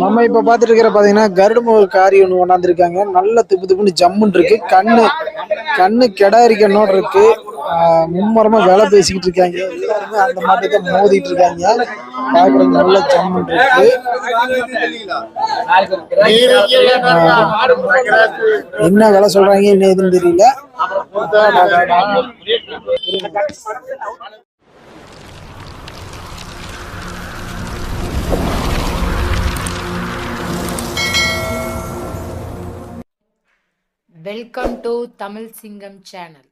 நம்ம இப்ப பாத்துட்டு இருக்கிற பாத்தீங்கன்னா கருடுமுக காரி ஒண்ணு கொண்டாந்துருக்காங்க. நல்ல திப்பு திப்புன்னு ஜம்முன்னு இருக்கு. கண்ணு கண்ணு கெடாரி கண்ணோட இருக்கு. மும்மரமா வேலை பேசிக்கிட்டு இருக்காங்க. எல்லாருமே அந்த மாதிரி தான் மோதிட்டு இருக்காங்க. பாக்குறது நல்ல ஜம்முன்னு இருக்கு. என்ன வேலை சொல்றாங்க என்ன எதுன்னு தெரியல. வெல்கம் டு தமிழ் சிங்கம் சேனல்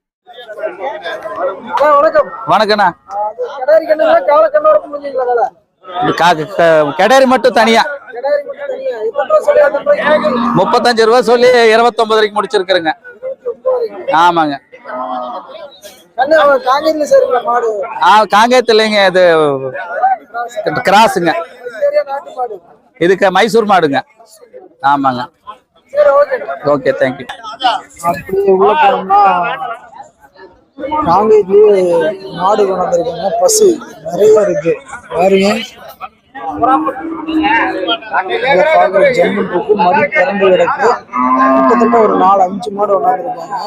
வணக்கம் வணக்கண்ணா கெடாரி மட்டும் தனியா. முப்பத்தஞ்சு ரூபா சொல்லி இருபத்தொன்பது வரைக்கும் முடிச்சிருக்கிறேங்க. ஆமாங்க. ஆ காங்கேயத்து இல்லைங்க இது கிராஸுங்க இதுக்கு மைசூர் மாடுங்க. ஆமாங்க. ஓகே ஓகே தேங்க்யூ அப்படியே உள்ள போனோம்னா காங்கேயத்துலயே மாடு கொண்டாந்துருக்காங்க பசு நிறைய இருக்கு. பாருங்க. ஜம்முன் இருக்கு மடி திறந்து கிடக்கு. கிட்டத்தட்ட ஒரு நாலு அஞ்சு மாடு கொண்டாந்துருக்காங்க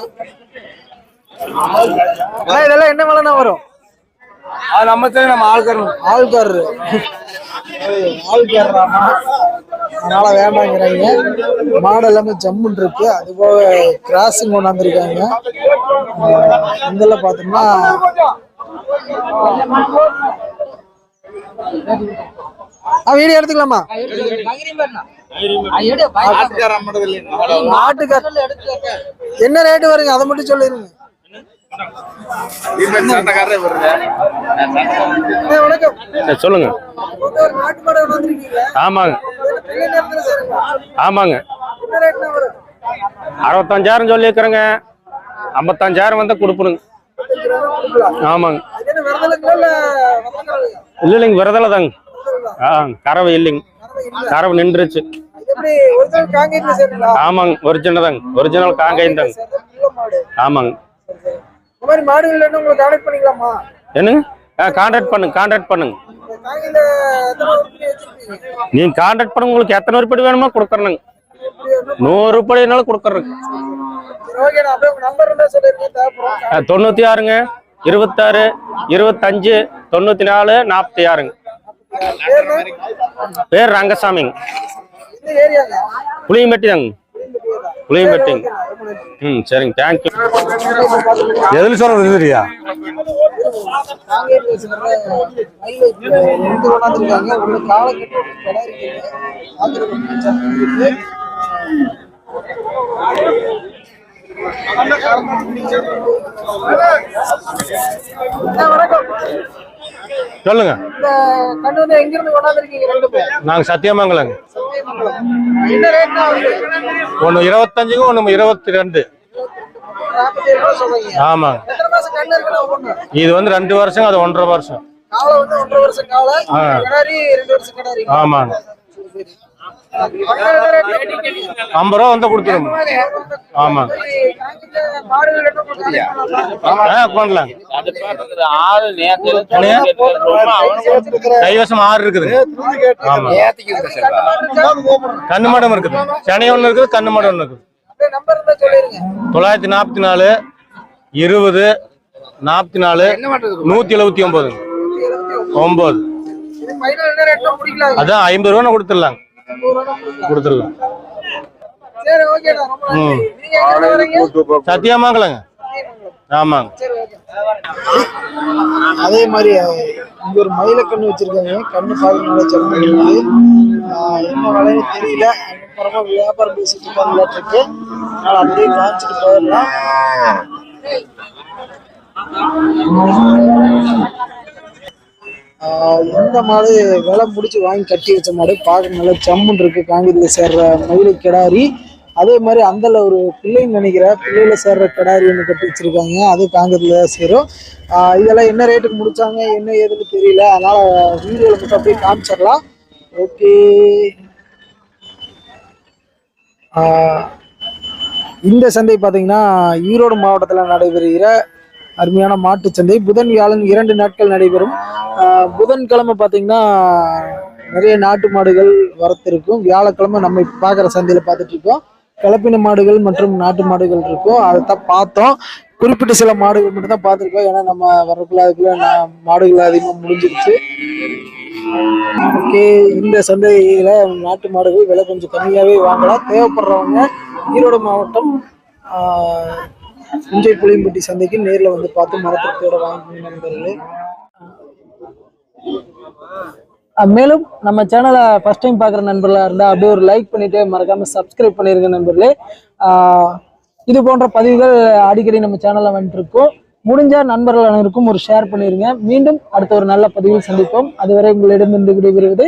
ஆனா இதெல்லாம் என்ன விலைனா வரும்? அது நம்ம நம்ம ஆள்காரரு. ஏய், ஆள்காரராமா? அதனால வேண்டாங்கிறாங்க. மாடு எல்லாமே ஜம்முன் இருக்கு. அது போக கிராசிங் கொண்டாந்துருக்காங்க இதில் பார்த்தோம்னா வீடியோ எடுத்துக்கலாமா? மாட்டுக்கார என்ன ரேட்டு வருங்க? அதை மட்டும் சொல்லிருங்க. வணக்கம். சொல்லுங்க. ஆமாங்க. ஆமாங்க. அறுபத்தஞ்சாயிரம் சொல்லியிருக்கிறேங்க. ஐம்பத்தஞ்சாயிரம் வந்தா கொடுப்பணுங்க. ஆமாங்க. இல்ல இல்லைங்க விரதலை தாங்க. ஆ கறவை இல்லைங்க. கறவை நின்றுச்சு? ஆமாங்க ஒரிஜினல் தாங்க. ஒரிஜினல் காங்காயம் தாங்க. ஆமாங்க. என்னங்க? ஆ கான்டாக்ட் பண்ணுங்க கான்டாக்ட் பண்ணுங்க. நீங்கள் கான்டாக்ட் பண்ணுங்க உங்களுக்கு எத்தனை உருப்படி வேணுமோ கொடுக்குறேனுங்க. நூறு உருப்படினாலும் கொடுக்குறேங்க தொண்ணூற்றி ஆறுங்க இருபத்தாறு இருபத்தஞ்சு தொண்ணூற்றி நாலு நாற்பத்தி ஆறுங்க பேர் ரங்கசாமிங்க. புளியம்பட்டி தாங்க புளியம்பட்டிங்க. ம் சரிங்க தேங்க்யூ எதில் சொல்றது தெரியா காங்கேயத்துல ரெண்டு கொண்டாந்துருக்காங்க. ஒண்ணு காளைக்கட்டு, ஒண்ணு கிடாரி சொல்லுங்க. நாங்க ரெண்டு சத்தியமங்கலங்க. ஒன்னு இருபத்தஞ்சுக்கும் வருது இருபத்தி ரெண்டு. ஆமாங்க. ஒண்ணு இது வந்து ரெண்டு வருஷங்க அது ஒன்றரை வருஷம். வருஷம் வருஷம் ஆமாங்க? ஐம்பது ரூபா வந்து கொடுத்துருங்க. ஆமாங்க. சரி, காங்கேயத்துல மாடுகள் ரெண்டும் உங்களுக்கு கான்டாக்ட் ஆ பண்ணலாங்க வச்சிருக்கிற கைவசம் ஆறு இருக்குதுங்க ஆமா கண்ணு மடம் இருக்குது. சனி ஒன்று இருக்குது கண்ணு மடம் ஒன்று இருக்குது. தொள்ளாயிரத்தி நாற்பத்தி நாலு இருபது நாற்பத்தி நாலு நூற்றி எழுபத்தி ஒம்பதுங்க ஒம்பது இது ஃபைனல் என்ன ரேட்ல முடிக்கலாம் அதான் ஐம்பது ரூபா கொடுத்துடலாங்க கொடுத்துடலாம். சத்தியமாங்கலங்க. ஆமாங்க. அதே மாதிரி இங்க ஒரு மயில கண்ணு வச்சிருக்காங்க கண்ணு இருக்கு. ஆஹ் என்ன விலைன்னு தெரியல. அப்புறமா வியாபாரம் பேசிட்டு இருக்காங்க அப்படியே காமிச்சிட்டு போயிடலாம். இந்த மாடு விலை முடிச்சு வாங்கி கட்டி வச்ச மாடு பார்க்க நல்லா ஜம்முன்னு இருக்கு. காங்கிரீட்ல சேர்ற மயிலை கிடாரி. அதே மாதிரி அந்தல ஒரு பிள்ளைன்னு நினைக்கிற பிள்ளையில சேர்ற கிடாரி ஒன்று கட்டி வச்சிருக்காங்க. அது காங்கிரீட்ல தான் சேரும். இதெல்லாம் என்ன ரேட்டுக்கு முடிச்சாங்க என்ன ஏதுன்னு தெரியல. அதனால வீடியோல மட்டும் அப்படியே காமிச்சிடலாம். ஓகே இந்த சந்தை பார்த்தீங்கன்னா ஈரோடு மாவட்டத்தில் நடைபெறுகிற அருமையான மாட்டு சந்தை. புதன் வியாழன் இரண்டு நாட்கள் நடைபெறும். புதன்கிழமை பார்த்தீங்கன்னா நிறைய நாட்டு மாடுகள் வரத்திருக்கும். வியாழக்கிழமை நம்ம பார்க்குற சந்தையில் பார்த்துட்டு இருக்கோம். கலப்பின மாடுகள் மற்றும் நாட்டு மாடுகள் இருக்கும். அதைத்தான் பார்த்தோம். குறிப்பிட்ட சில மாடுகள் மட்டும் தான் பார்த்துருக்கோம். ஏன்னா நம்ம வரக்குள்ள அதுக்குள்ள நான் மாடுகள் அதிகமாக முடிஞ்சிருச்சு. ஓகே இந்த சந்தையில நாட்டு மாடுகள் விலை கொஞ்சம் கம்மியாகவே வாங்கலாம். தேவைப்படுறவங்க ஈரோடு மாவட்டம் ஆஹ், புளியம்பட்டி சந்தைக்கு நேரில் வந்து பார்த்து மரத்திற்கோட வாங்கிக்கணும் நண்பர்களே மேலும் நம்ம சேனலை ஃபஸ்ட் டைம் பார்க்குற நண்பர்களாக இருந்தால் அப்படியே ஒரு லைக் பண்ணிவிட்டு மறக்காமல் சப்ஸ்கிரைப் பண்ணியிருங்க நண்பர்களே. ஆஹ் இது போன்ற பதிவுகள் அடிக்கடி நம்ம சேனலில் வந்துட்டுருக்கோம் முடிஞ்ச நண்பர்கள் அனைவருக்கும் ஒரு ஷேர் பண்ணிடுங்க மீண்டும் அடுத்த ஒரு நல்ல பதிவில் சந்திப்போம். அதுவரை உங்களிடமிருந்து விடைபெறுவது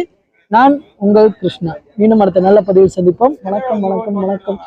நான் உங்கள் கிருஷ்ணா. மீண்டும் அடுத்த நல்ல பதிவில் சந்திப்போம். வணக்கம் வணக்கம் வணக்கம்.